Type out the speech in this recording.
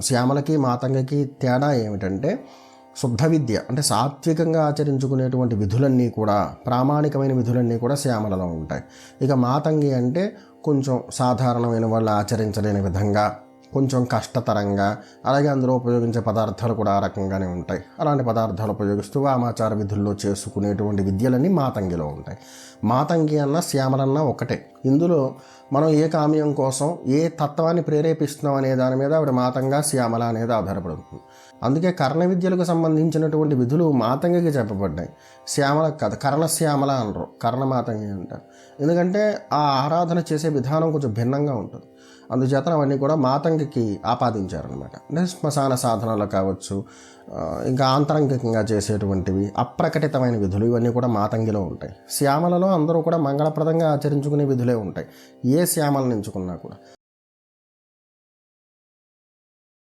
శ్యామలకి మాతంగకి తేడా ఏమిటంటే శుద్ధ విద్య అంటే సాత్వికంగా ఆచరించుకునేటువంటి విధులన్నీ కూడా ప్రామాణికమైన విధులన్నీ కూడా శ్యామలలో ఉంటాయి. ఇక మాతంగి అంటే కొంచెం సాధారణమైన వాళ్ళు ఆచరించలేని విధంగా కొంచెం కష్టతరంగా అలాగే అందులో ఉపయోగించే పదార్థాలు కూడా ఆ రకంగానే ఉంటాయి. అలాంటి పదార్థాలు ఉపయోగిస్తూ వామాచార విధుల్లో చేసుకునేటువంటి విద్యలన్నీ మాతంగిలో ఉంటాయి. మాతంగి అన్న శ్యామలన్న ఒకటే. ఇందులో మనం ఏ కామ్యం కోసం ఏ తత్వాన్ని ప్రేరేపిస్తున్నాం అనే దాని మీద ఆవిడ మాతంగా శ్యామల అనేది ఆధారపడుతుంది. అందుకే కర్ణ విద్యలకు సంబంధించినటువంటి విధులు మాతంగికి చెప్పబడ్డాయి. శ్యామల కాదు కర్ణశ్యామల అనరు కర్ణమాతంగి అంటారు. ఎందుకంటే ఆ ఆరాధన చేసే విధానం కొంచెం భిన్నంగా ఉంటుంది. అందుచేత అవన్నీ కూడా మాతంగికి ఆపాదించారనమాట. అంటే శ్మశాన సాధనలు కావచ్చు ఇంకా ఆంతరంగికంగా చేసేటువంటివి అప్రకటితమైన విధులు ఇవన్నీ కూడా మాతంగిలో ఉంటాయి. శ్యామలలో అందరూ కూడా మంగళప్రదంగా ఆచరించుకునే విధులే ఉంటాయి. ఏ శ్యామలను ఎంచుకున్నా కూడా.